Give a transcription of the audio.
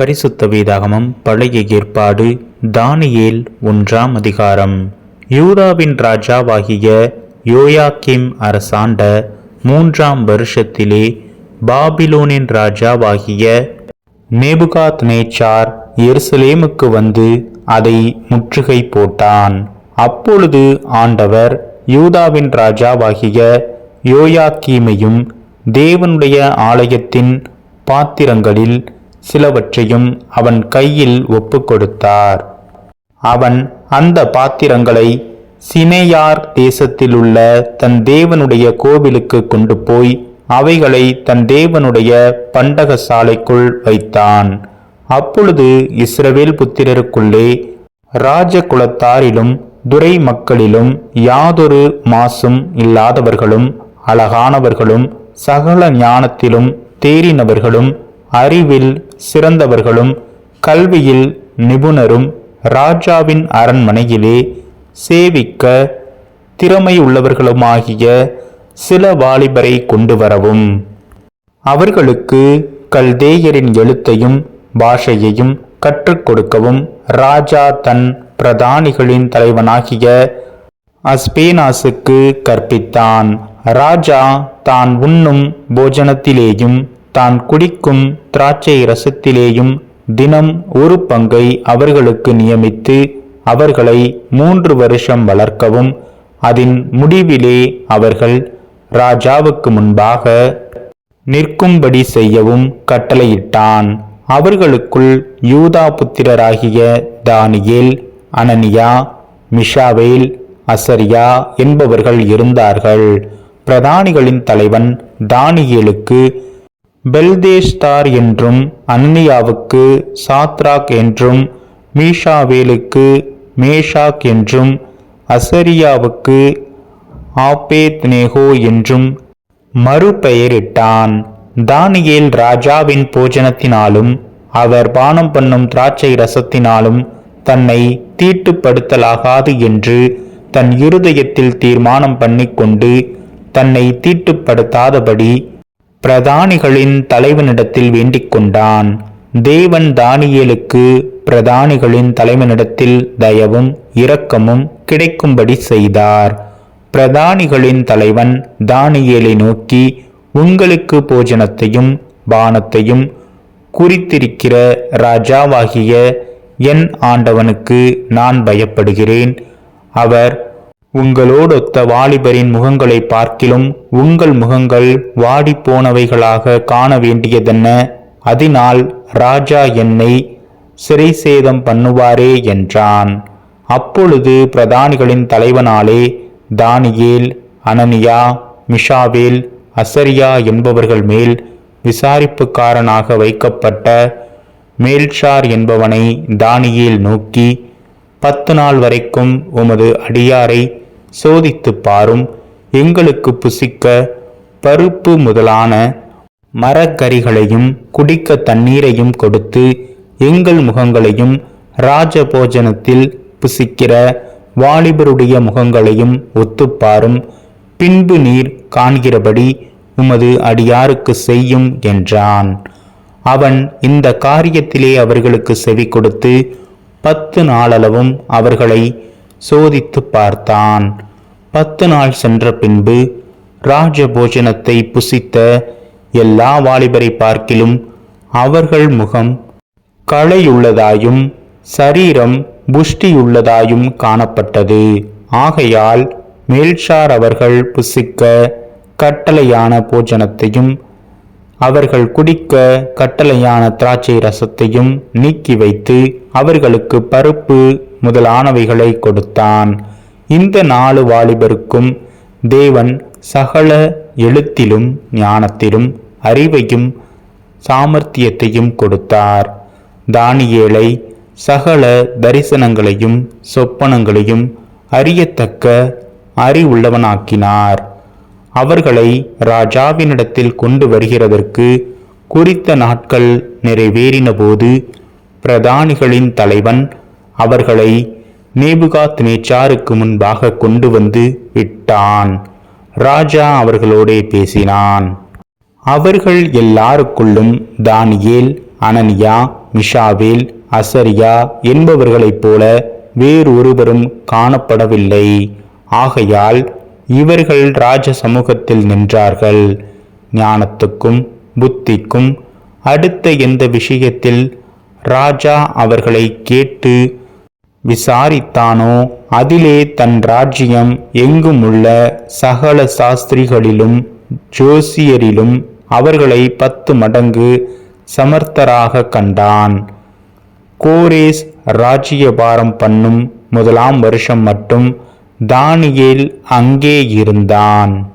பரிசுத்த வேதாகமம் பழைய ஏற்பாடு தானியேல் ஒன்றாம் அதிகாரம். யூதாவின் ராஜாவாகிய யோயாக்கிம் அரசாண்ட மூன்றாம் வருஷத்திலே பாபிலோனின் ராஜாவாகிய நேபுகாத் நேச்சார் எருசலேமுக்கு வந்து அதை முற்றுகை போட்டான். அப்பொழுது ஆண்டவர் யூதாவின் ராஜாவாகிய யோயாக்கீமையும் தேவனுடைய ஆலயத்தின் பாத்திரங்களில் சிலவற்றையும் அவன் கையில் ஒப்புக்கொடுத்தார். அவன் அந்த பாத்திரங்களை சினேயார் தேசத்திலுள்ள தன் தேவனுடைய கோவிலுக்கு கொண்டு போய் அவைகளை தன் தேவனுடைய பண்டக சாலைக்குள் வைத்தான். அப்பொழுது இஸ்ரவேல் புத்திரருக்குள்ளே ராஜகுலத்தாரிலும் துரை மக்களிலும் யாதொரு மாசும் இல்லாதவர்களும் அழகானவர்களும் சகல ஞானத்திலும் தேறினவர்களும் அறிவில் சிறந்தவர்களும் கல்வியில் நிபுணரும் ராஜாவின் அரண்மனையிலே சேவிக்க திறமையுள்ளவர்களுமாகிய சில வாலிபரை கொண்டு வரவும். அவர்களுக்கு கல்தேயரின் எழுத்தையும் பாஷையையும் கற்றுக் கொடுக்கவும் ராஜா தன் பிரதானிகளின் தலைவனாகிய அஸ்பேனாசுக்கு கற்பித்தான். ராஜா தான் உண்ணும் போஜனத்திலேயும் தான் குடிக்கும் திராட்சை ரசத்திலேயும் தினம் ஒரு பங்கை அவர்களுக்கு நியமித்து அவர்களை மூன்று வருஷம் வளர்க்கவும் அதன் முடிவிலே அவர்கள் ராஜாவுக்கு முன்பாக நிற்கும்படி செய்யவும் கட்டளையிட்டான். அவர்களுக்குள் யூதா புத்திரராகிய தானியேல் அனனியா மிஷாவேல் அசரியா என்பவர்கள் இருந்தார்கள். பிரதானிகளின் தலைவன் தானியேலுக்கு பெல்தேஷ்தார் என்றும் அன்னியாவுக்கு சாத்ராக் என்றும் மீஷாவேலுக்கு மேஷாக் என்றும் அசரியாவுக்கு ஆபேத்னேகோ என்றும் மறுபெயரிட்டான். தானியேல் ராஜாவின் போஜனத்தினாலும் அவர் பானம் பண்ணும் திராட்சை ரசத்தினாலும் தன்னை தீட்டுப்படுத்தலாகாது என்று தன் இருதயத்தில் தீர்மானம் பண்ணிக்கொண்டு தன்னை தீட்டுப்படுத்தாதபடி பிரதானிகளின் தலைவனிடத்தில் வேண்டிக் கொண்டான் தேவன் தானியேலுக்கு பிரதானிகளின் தலைவனிடத்தில் தயவும் இரக்கமும் கிடைக்கும்படி செய்தார். பிரதானிகளின் தலைவன் தானியேலை நோக்கி உங்களுக்கு போஜனத்தையும் பானத்தையும் குறித்திருக்கிற ராஜாவாகிய என் ஆண்டவனுக்கு நான் பயப்படுகிறேன். அவர் உங்களோடொத்த வாலிபரின் முகங்களை பார்க்கிலும் உங்கள் முகங்கள் வாடிப்போனவைகளாக காண வேண்டியதென்ன? அதனால் ராஜா என்னை சிறை சேதம் பண்ணுவாரே என்றான். அப்பொழுது பிரதானிகளின் தலைவனாலே தானியேல் அனனியா மிஷாவேல் அசரியா என்பவர்கள் மேல் விசாரிப்புக்காரனாக வைக்கப்பட்ட மேல்ஷார் என்பவனை தானியேல் நோக்கி பத்து நாள் வரைக்கும் உமது அடியாரை சோதித்துப் பாரும். எங்களுக்கு புசிக்க பருப்பு முதலான மரக்கறிகளையும் குடிக்க தண்ணீரையும் கொடுத்து எங்கள் முகங்களையும் ராஜபோஜனத்தில் புசிக்கிற வாலிபருடைய முகங்களையும் ஒத்துப்பாரும் பின்பு நீர் காண்கிறபடி உமது அடியாருக்கு செய்யும் என்றான். அவன் இந்த காரியத்திலே அவர்களுக்கு செவி கொடுத்து பத்து நாளளவும் அவர்களை சோதித்து பார்த்தான். பத்து நாள் சென்ற பின்பு ராஜபோஜனத்தை புசித்த எல்லா வாலிபரை பார்க்கிலும் அவர்கள் முகம் களையுள்ளதாயும் சரீரம் புஷ்டியுள்ளதாயும் காணப்பட்டது. ஆகையால் மேல்ஷார் அவர்கள் புசிக்க கட்டளையான போஜனத்தையும் அவர்கள் குடிக்க கட்டளையான திராட்சை ரசத்தையும் நீக்கி வைத்து அவர்களுக்கு பருப்பு முதலானவைகளை கொடுத்தான். இந்த நாலு வாலிபருக்கும் தேவன் சகல எழுத்திலும் ஞானத்திலும் அறிவையும் சாமர்த்தியத்தையும் கொடுத்தார். தானியேலை சகல தரிசனங்களையும் சொப்பனங்களையும் அறியத்தக்க அறிவுள்ளவனாக்கினார். அவர்களை ராஜாவினிடத்தில் கொண்டு வருகிறதற்கு குறித்த நாட்கள் நிறைவேறினபோது பிரதானிகளின் தலைவன் அவர்களை நேபுகாத் நேச்சாருக்கு முன்பாக கொண்டு வந்து விட்டான். ராஜா அவர்களோடே பேசினான். அவர்கள் எல்லாருக்குள்ளும் தானியேல் அனனியா மிஷாவேல் அசரியா என்பவர்களைப் போல வேறொருவரும் காணப்படவில்லை. ஆகையால் இவர்கள் ராஜ சமூகத்தில் நின்றார்கள். ஞானத்துக்கும் புத்திக்கும் அடுத்த எந்த விஷயத்தில் ராஜா அவர்களை கேட்டு விசாரித்தானோ அதிலே தன் ராஜ்யம் எங்குமுள்ள சகல சாஸ்திரிகளிலும் ஜோசியரிலும் அவர்களை பத்து மடங்கு சமர்த்தராக கண்டான். கோரேஸ் ராஜ்யபாரம் பண்ணும் முதலாம் வருஷம் மட்டும் தானியேல் அங்கே இருந்தான்.